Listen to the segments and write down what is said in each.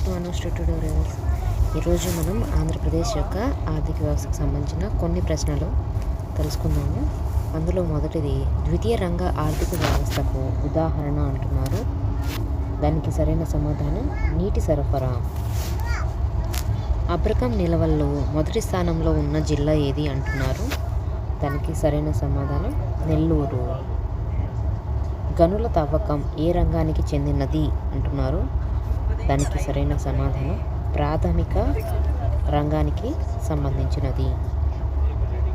Back to అనోస్ tutorials ఈరోజు మనం ఆంధ్రప్రదేశ్ యొక్క ఆర్థిక వ్యవస్థకు సంబంధించిన కొన్ని ప్రశ్నలు తెలుసుకుందాము. అందులో మొదటిది ద్వితీయ రంగ ఆర్థిక వ్యవస్థకు ఉదాహరణ అంటున్నారు. దానికి సరైన సమాధానం నీటి సరఫరా. అబ్రకం నిలవల్లో మొదటి స్థానంలో ఉన్న జిల్లా ఏది అంటున్నారు? దానికి సరైన సమాధానం నెల్లూరు. గనుల తవ్వకం ఏ రంగానికి చెందినది అంటున్నారు? దానికి సరైన సమాధానం ప్రాథమిక రంగానికి సంబంధించినది.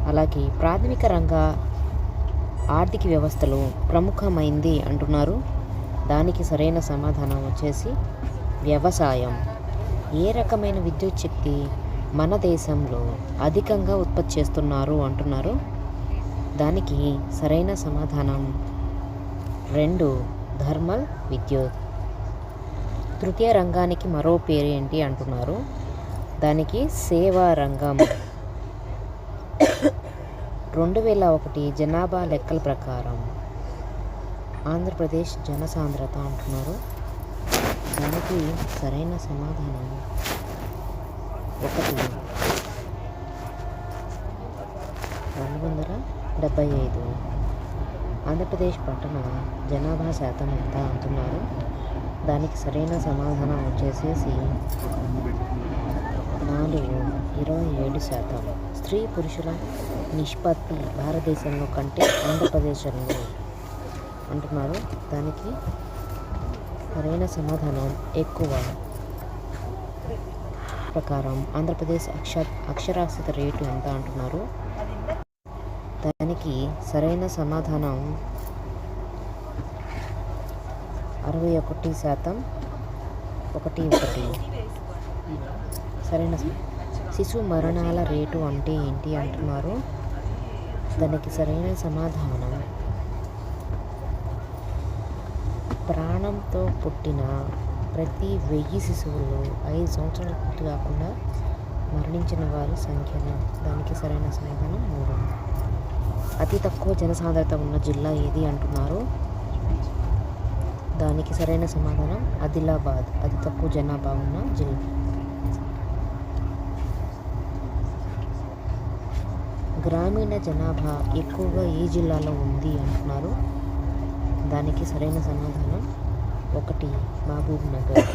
అలాగే ప్రాథమిక రంగ ఆర్థిక వ్యవస్థలో ప్రముఖమైంది అంటున్నారు. దానికి సరైన సమాధానం వచ్చేసి వ్యవసాయం. ఏ రకమైన విద్యుత్ శక్తి మన దేశంలో అధికంగా ఉత్పత్తి చేస్తున్నారు అంటున్నారు. దానికి సరైన సమాధానం రెండు థర్మల్ విద్యుత్. తృతీయ రంగానికి మరో పేరు ఏంటి అంటున్నారు. దానికి సేవా రంగం. రెండు వేల ఒకటి జనాభా లెక్కల ప్రకారం ఆంధ్రప్రదేశ్ జనసాంద్రత అంటున్నారు. దానికి సరైన సమాధానం ఒకటి. రెండు వందల డెబ్బై ఐదు. ఆంధ్రప్రదేశ్ పట్టణ జనాభా శాతం ఎంత అంటున్నారు? దానికి సరైన సమాధానం వచ్చేసేసి నాలుగు ఇరవై ఏడు శాతం. స్త్రీ పురుషుల నిష్పత్తి భారతదేశంలో కంటే ఆంధ్రప్రదేశ్లో అంటున్నారు. దానికి సరైన సమాధానం ఎక్కువ ప్రకారం ఆంధ్రప్రదేశ్ అక్ష అక్షరాస్యత రేటు ఎంత అంటున్నారు? దానికి సరైన సమాధానం అరవై ఒకటి శాతం ఒకటి ఒకటి. సరైన శిశు మరణాల రేటు అంటే ఏంటి అంటున్నారు? దానికి సరైన సమాధానం. ప్రాణంతో పుట్టిన ప్రతి వెయ్యి శిశువుల్లో ఐదు సంవత్సరాల పూర్తి కాకుండా మరణించిన వారి సంఖ్యను దానికి సరైన సమాధానం మూడు. అతి తక్కువ జనసాంద్రత ఉన్న జిల్లా ఏది అంటున్నారు? దానికి సరైన సమాధానం ఆదిలాబాద్ అతి తక్కువ జనాభా ఉన్న జిల్లా. గ్రామీణ జనాభా ఎక్కువగా ఏ జిల్లాలో ఉంది అంటున్నారు? దానికి సరైన సమాధానం ఒకటి మహబూబ్ నగర్.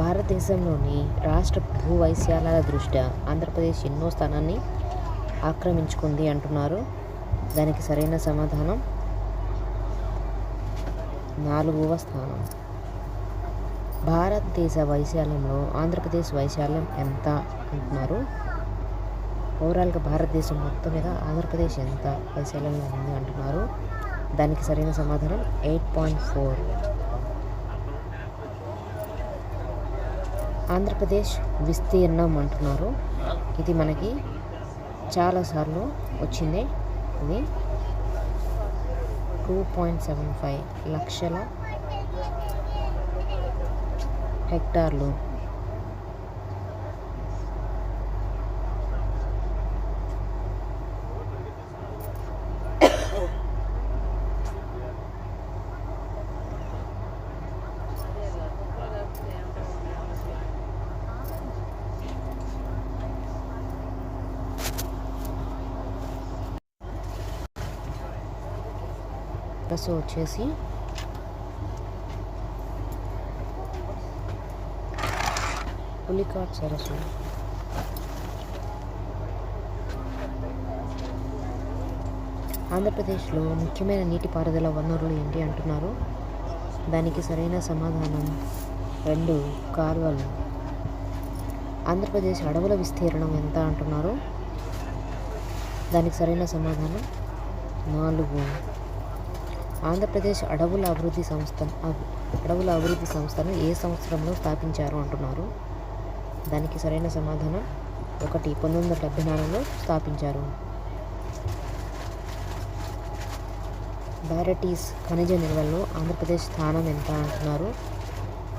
భారతదేశంలోని రాష్ట్ర భూవైశాల్యాల దృష్ట్యా ఆంధ్రప్రదేశ్ ఎన్నో స్థానాన్ని ఆక్రమించుకుంది అంటున్నారు. దానికి సరైన సమాధానం నాలుగవ స్థానం. భారతదేశ వైశాల్యంలో ఆంధ్రప్రదేశ్ వైశాల్యం ఎంత అంటున్నారు. ఓవరాల్గా భారతదేశం మొత్తం మీద ఆంధ్రప్రదేశ్ ఎంత వైశాల్యంలో ఉంది అంటున్నారు. దానికి సరైన సమాధానం ఎయిట్ పాయింట్ ఫోర్. ఆంధ్రప్రదేశ్ విస్తీర్ణం అంటున్నారు. ఇది మనకి చాలాసార్లు వచ్చింది. ఇది టూ పాయింట్ సెవెన్ ఫైవ్ లక్షల హెక్టార్లు. పర్పస్ వచ్చేసి పులికాట్ సరస్సు. ఆంధ్రప్రదేశ్లో ముఖ్యమైన నీటిపారుదల వనరులు ఏంటి అంటున్నారు? దానికి సరైన సమాధానం రెండు కాల్వలు ఆంధ్రప్రదేశ్ అడవుల విస్తీర్ణం ఎంత అంటున్నారు? దానికి సరైన సమాధానం నాలుగు. ఆంధ్రప్రదేశ్ అడవుల అభివృద్ధి సంస్థ అడవుల అభివృద్ధి సంస్థను ఏ సంవత్సరంలో స్థాపించారు అంటున్నారు? దానికి సరైన సమాధానం ఒకటి పంతొమ్మిది వందల డెబ్బై నాలుగులో స్థాపించారు. బ్యారటీస్ ఖనిజ నిల్వల్లో ఆంధ్రప్రదేశ్ స్థానం ఎంత అంటున్నారు?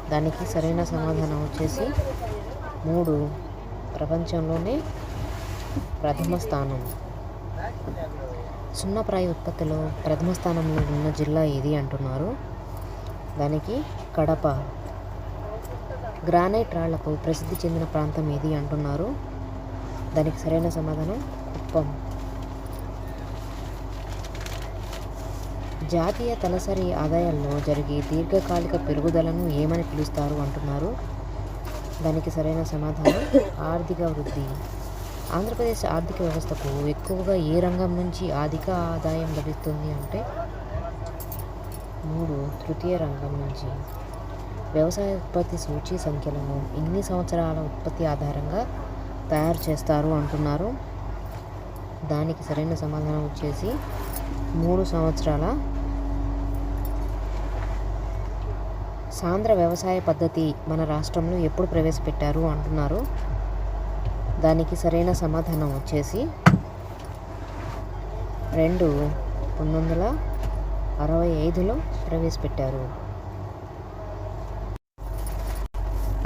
దానికి సరైన సమాధానం వచ్చేసి మూడు. ప్రపంచంలోనే ప్రథమ స్థానం. సున్నప్రాయ ఉత్పత్తిలో ప్రథమ స్థానంలో ఉన్న జిల్లా ఏది అంటున్నారు? దానికి కడప. గ్రానైట్ రాళ్ళకు ప్రసిద్ధి చెందిన ప్రాంతం ఏది అంటున్నారు? దానికి సరైన సమాధానం కుప్పం. జాతీయ తలసరి ఆదాయాల్లో జరిగే దీర్ఘకాలిక పెరుగుదలను ఏమని పిలుస్తారు అంటున్నారు? దానికి సరైన సమాధానం ఆర్థిక వృద్ధి. ఆంధ్రప్రదేశ్ ఆర్థిక వ్యవస్థకు ఎక్కువగా ఏ రంగం నుంచి అధిక ఆదాయం లభిస్తుంది అంటే మూడు తృతీయ రంగం నుంచి. వ్యవసాయ ఉత్పత్తి సూచి సంఖ్యలను ఎన్ని సంవత్సరాల ఉత్పత్తి ఆధారంగా తయారు చేస్తారు అంటున్నారు. దానికి సరైన సమాధానం వచ్చేసి మూడు సంవత్సరాల సాంద్ర వ్యవసాయ పద్ధతి మన రాష్ట్రంలో ఎప్పుడు ప్రవేశపెట్టారు అంటున్నారు. దానికి సరైన సమాధానం వచ్చేసి రెండు పంతొమ్మిది వందల అరవై ఐదులో ప్రవేశపెట్టారు.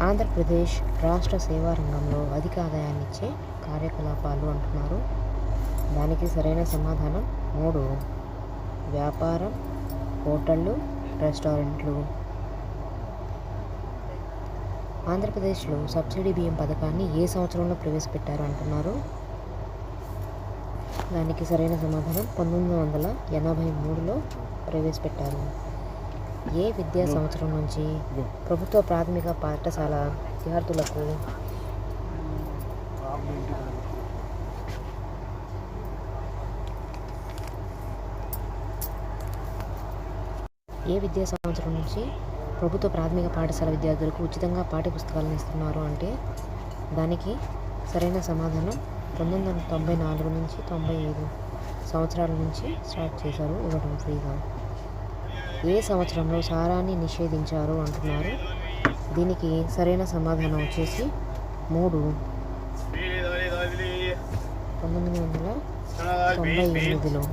ఆంధ్రప్రదేశ్ రాష్ట్ర సేవా రంగంలో అధిక ఆదాయాన్ని ఇచ్చే కార్యకలాపాలు అంటున్నారు. దానికి సరైన సమాధానం మూడు. వ్యాపారం హోటళ్ళు రెస్టారెంట్లు. ఆంధ్రప్రదేశ్లో సబ్సిడీ బియ్యం పథకాన్ని ఏ సంవత్సరంలో ప్రవేశపెట్టారు అంటున్నారు? దానికి సరైన సమాధానం పంతొమ్మిది వందల ఎనభై మూడులో ప్రవేశపెట్టారు. ఏ విద్యా సంవత్సరం నుంచి ప్రభుత్వ ప్రాథమిక పాఠశాల విద్యార్థులకు ఏ విద్యా సంవత్సరం నుంచి ప్రభుత్వ ప్రాథమిక పాఠశాల విద్యార్థులకు ఉచితంగా పాఠ్యపుస్తకాలను ఇస్తున్నారు అంటే దానికి సరైన సమాధానం పంతొమ్మిది వందల తొంభై నాలుగు నుంచి తొంభై ఐదు సంవత్సరాల నుంచి స్టార్ట్ చేశారు ఇవ్వడం ఫ్రీగా. ఏ సంవత్సరంలో సారాన్ని నిషేధించారు అంటున్నారు. దీనికి సరైన సమాధానం వచ్చేసి మూడు. పంతొమ్మిది వందల తొంభై ఎనిమిదిలో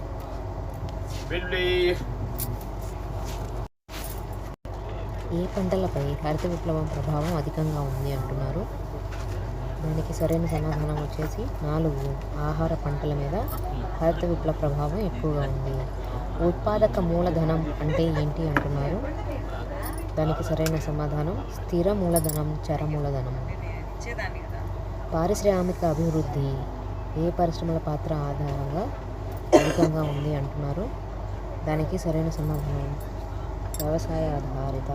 ఏ పంటలపై హరిత విప్లవం ప్రభావం అధికంగా ఉంది అంటున్నారు. దానికి సరైన సమాధానం వచ్చేసి నాలుగు ఆహార పంటల మీద హరిత విప్లవ ప్రభావం ఎక్కువగా ఉంది. ఉత్పాదక మూలధనం అంటే ఏంటి అంటున్నారు? దానికి సరైన సమాధానం స్థిర మూలధనం చర మూలధనం. పారిశ్రామిక అభివృద్ధి ఏ పరిశ్రమల పాత్ర ఆధారంగా అధికంగా ఉంది అంటున్నారు? దానికి సరైన సమాధానం వ్యవసాయ ఆధారిత